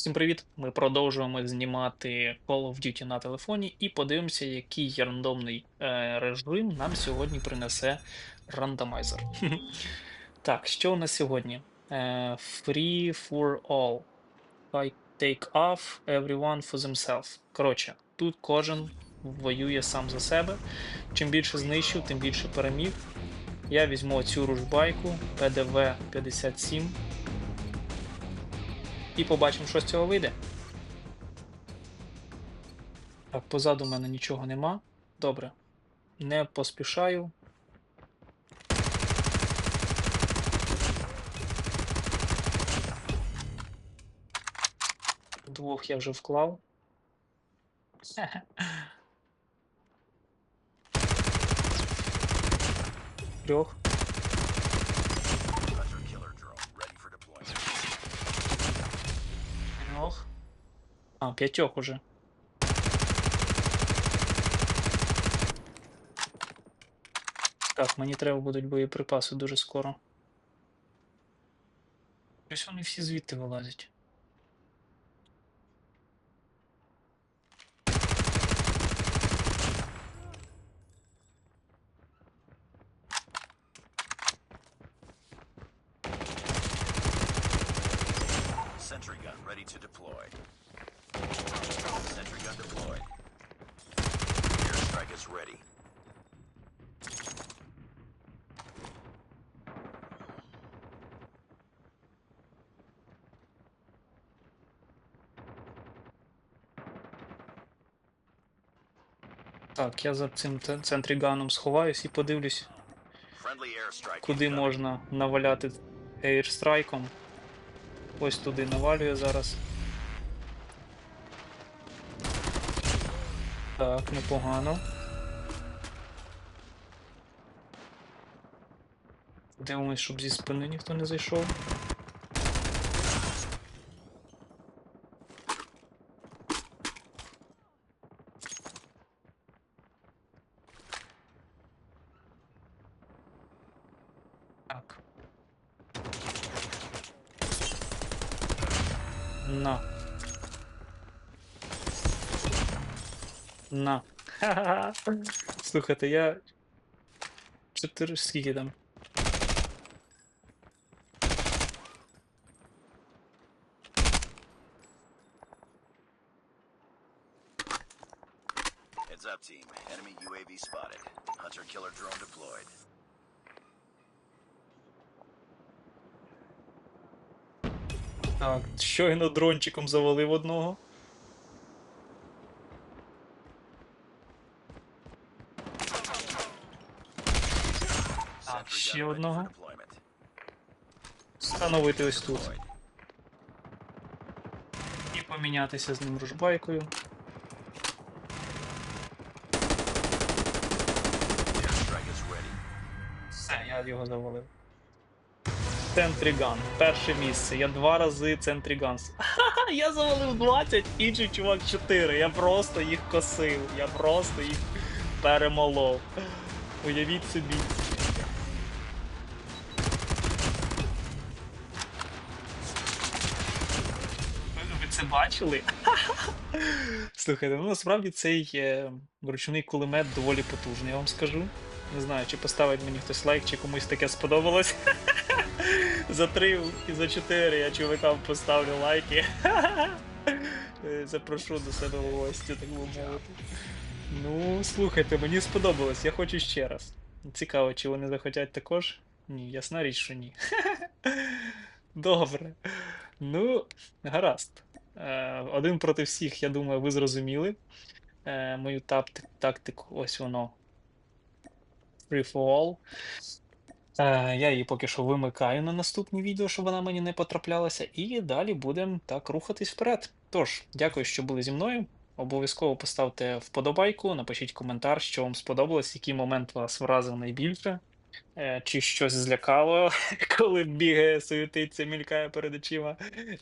Всім привіт! Ми продовжуємо знімати Call of Duty на телефоні і подивимося, який рандомний е, режим нам сьогодні принесе рандомайзер. Так, що у нас сьогодні? Е, free for all. I take off everyone for themselves. Коротше, тут кожен воює сам за себе. Чим більше знищив, тим більше переміг. Я візьму цю ружбайку PDV 57 і побачимо, що з цього вийде. Так, позаду мене нічого нема. Добре. Не поспішаю. Двох я вже вклав. Трьох. А, п'ятьох уже. Так, мені треба будуть боєприпаси дуже скоро. Ось вони всі звідти вилазять. Sentry gun ready to deploy. Так, я за цим ц- центріганом сховаюсь і подивлюсь, куди можна наваляти ейрстрайком. Ось туди навалюю зараз. Так, непогано. Дивимось, щоб зі спини ніхто не зайшов. Так. На. На. Ха-ха-ха. Слухайте, я. Чотири. Скільки там? Heads up, team. Enemy UAV spotted. Hunter killer drone deployed. Так, щойно дрончиком завалив одного. Sentry ще одного. Встановити ось тут. І помінятися з ним ружбайкою. Все, я його завалив. Центріган. Перше місце. Я два рази центріган. Ха-ха, Я завалив 20, інший чувак 4. Я просто їх косив. Я просто їх перемолов. Уявіть собі. Це бачили? Слухайте, ну насправді цей е, ручний кулемет доволі потужний, я вам скажу. Не знаю, чи поставить мені хтось лайк, чи комусь таке сподобалось. За три і за чотири я чувакам поставлю лайки. Запрошу до себе в гості, так би мовити. Ну, слухайте, мені сподобалось, я хочу ще раз. Цікаво, чи вони захотять також? Ні, ясна річ, що ні. Добре. Ну, гаразд. Е, Один проти всіх, я думаю, ви зрозуміли. Е, Мою тактику, ось воно. Free for all. Е, Я її поки що вимикаю на наступні відео, щоб вона мені не потраплялася. І далі будемо так рухатись вперед. Тож, дякую, що були зі мною. Обов'язково поставте вподобайку, напишіть коментар, що вам сподобалось, який момент вас вразив найбільше. Е, Чи щось злякало, коли бігає, суетиться, мількає перед очима.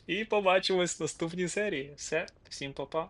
І побачимось в наступній серії. Все, всім па-па.